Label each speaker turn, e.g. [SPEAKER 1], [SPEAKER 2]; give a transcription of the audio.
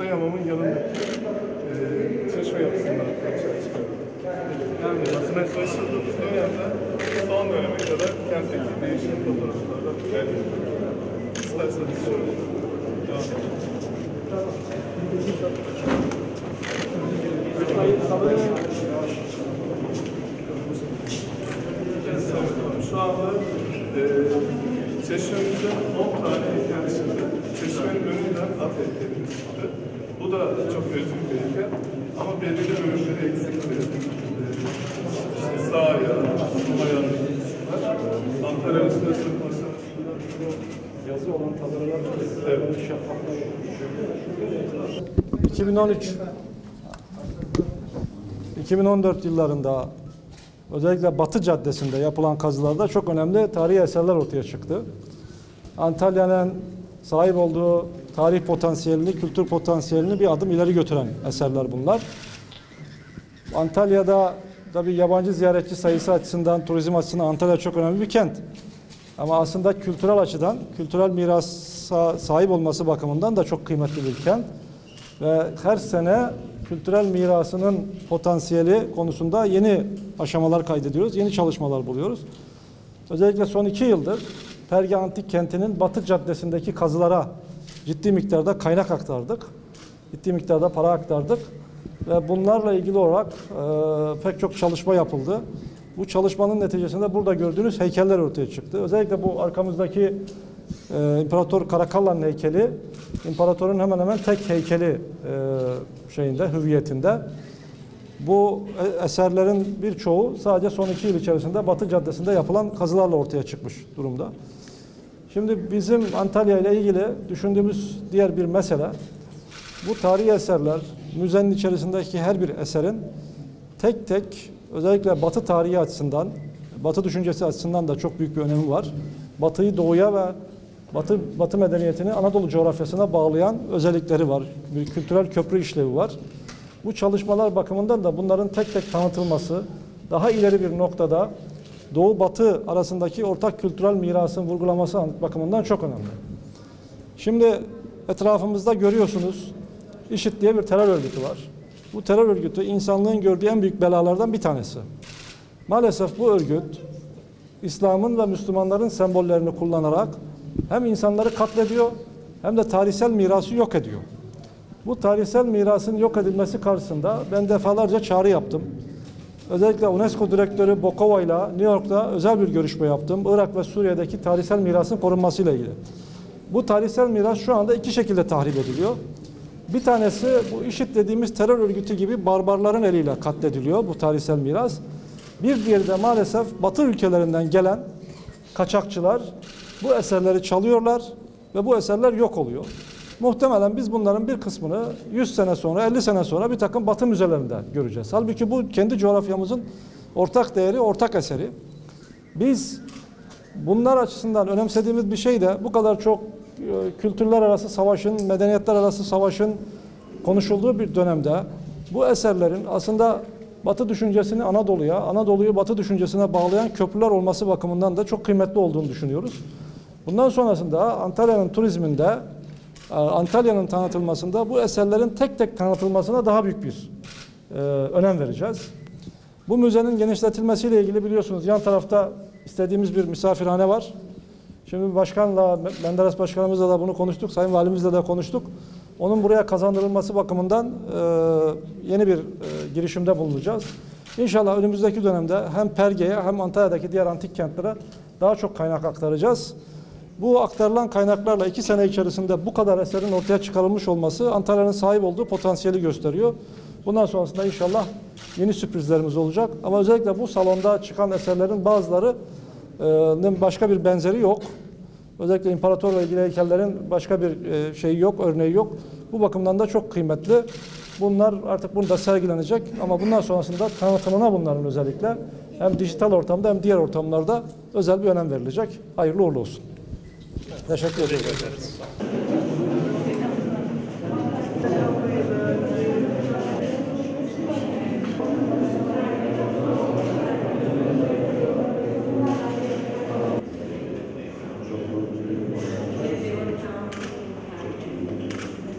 [SPEAKER 1] Kısa Yamam'ın yanındaki e, açığa çıkıyor. Yani basına çalıştığımız dönemde son döneme kadar kentteki değişim fotoğraflardan belli. İsterseniz şöyle devam edelim. Şu anda e, çeşmemizde 10 tane çıktı. Çeşmenin önünden at çıktı. Bu da çok özgün bir heykel. Ama belirli bölümleri eksikti. E, işte sağ ayağı, sol ayağı var. Antalya üstüne sırtması.
[SPEAKER 2] Yazı olan tabelalar
[SPEAKER 1] Evet.
[SPEAKER 2] şeffaflar. 2013 2014 yıllarında özellikle Batı Caddesi'nde yapılan kazılarda çok önemli tarihi eserler ortaya çıktı. Antalya'nın sahip olduğu tarih potansiyelini, kültür potansiyelini bir adım ileri götüren eserler bunlar. Antalya'da tabii yabancı ziyaretçi sayısı açısından, turizm açısından Antalya çok önemli bir kent. Ama aslında kültürel açıdan, kültürel mirasa sahip olması bakımından da çok kıymetli bir kent. Ve her sene kültürel mirasının potansiyeli konusunda yeni aşamalar kaydediyoruz, yeni çalışmalar buluyoruz. Özellikle son iki yıldır Perge Antik Kenti'nin Batı Caddesi'ndeki kazılara ciddi miktarda kaynak aktardık. Ciddi miktarda para aktardık. Ve bunlarla ilgili olarak e, pek çok çalışma yapıldı. Bu çalışmanın neticesinde burada gördüğünüz heykeller ortaya çıktı. Özellikle bu arkamızdaki e, İmparator Karakallan heykeli, imparatorun hemen hemen tek heykeli e, şeyinde, hüviyetinde. Bu e- eserlerin birçoğu sadece son iki yıl içerisinde Batı Caddesi'nde yapılan kazılarla ortaya çıkmış durumda. Şimdi bizim Antalya ile ilgili düşündüğümüz diğer bir mesele, bu tarihi eserler, müzenin içerisindeki her bir eserin tek tek özellikle Batı tarihi açısından, Batı düşüncesi açısından da çok büyük bir önemi var. Batı'yı doğuya ve Batı, Batı medeniyetini Anadolu coğrafyasına bağlayan özellikleri var. Bir kültürel köprü işlevi var. Bu çalışmalar bakımından da bunların tek tek tanıtılması, daha ileri bir noktada Doğu Batı arasındaki ortak kültürel mirasın vurgulaması bakımından çok önemli. Şimdi etrafımızda görüyorsunuz IŞİD diye bir terör örgütü var. Bu terör örgütü insanlığın gördüğü en büyük belalardan bir tanesi. Maalesef bu örgüt İslam'ın ve Müslümanların sembollerini kullanarak hem insanları katlediyor hem de tarihsel mirası yok ediyor. Bu tarihsel mirasın yok edilmesi karşısında ben defalarca çağrı yaptım. Özellikle UNESCO Direktörü Bokova ile New York'ta özel bir görüşme yaptım. Irak ve Suriye'deki tarihsel mirasın korunmasıyla ilgili. Bu tarihsel miras şu anda iki şekilde tahrip ediliyor. Bir tanesi bu IŞİD dediğimiz terör örgütü gibi barbarların eliyle katlediliyor bu tarihsel miras. Bir diğeri de maalesef Batı ülkelerinden gelen kaçakçılar bu eserleri çalıyorlar ve bu eserler yok oluyor. Muhtemelen biz bunların bir kısmını 100 sene sonra, 50 sene sonra bir takım Batı müzelerinde göreceğiz. Halbuki bu kendi coğrafyamızın ortak değeri, ortak eseri. Biz bunlar açısından önemsediğimiz bir şey de bu kadar çok e, kültürler arası savaşın, medeniyetler arası savaşın konuşulduğu bir dönemde bu eserlerin aslında Batı düşüncesini Anadolu'ya, Anadolu'yu Batı düşüncesine bağlayan köprüler olması bakımından da çok kıymetli olduğunu düşünüyoruz. Bundan sonrasında Antalya'nın turizminde, Antalya'nın tanıtılmasında bu eserlerin tek tek tanıtılmasına daha büyük bir e, önem vereceğiz. Bu müzenin genişletilmesiyle ilgili biliyorsunuz yan tarafta istediğimiz bir misafirhane var. Şimdi başkanla, Menderes başkanımızla da bunu konuştuk, sayın valimizle de konuştuk. Onun buraya kazandırılması bakımından e, yeni bir e, girişimde bulunacağız. İnşallah önümüzdeki dönemde hem Perge'ye hem Antalya'daki diğer antik kentlere daha çok kaynak aktaracağız. Bu aktarılan kaynaklarla iki sene içerisinde bu kadar eserin ortaya çıkarılmış olması Antalya'nın sahip olduğu potansiyeli gösteriyor. Bundan sonrasında inşallah yeni sürprizlerimiz olacak. Ama özellikle bu salonda çıkan eserlerin bazılarının başka bir benzeri yok. Özellikle imparatorla ilgili heykellerin başka bir e, şeyi yok, örneği yok. Bu bakımdan da çok kıymetli. Bunlar artık burada sergilenecek ama bundan sonrasında tanıtımına bunların özellikle hem dijital ortamda hem diğer ortamlarda özel bir önem verilecek. Hayırlı uğurlu olsun. Teşekkür ederim.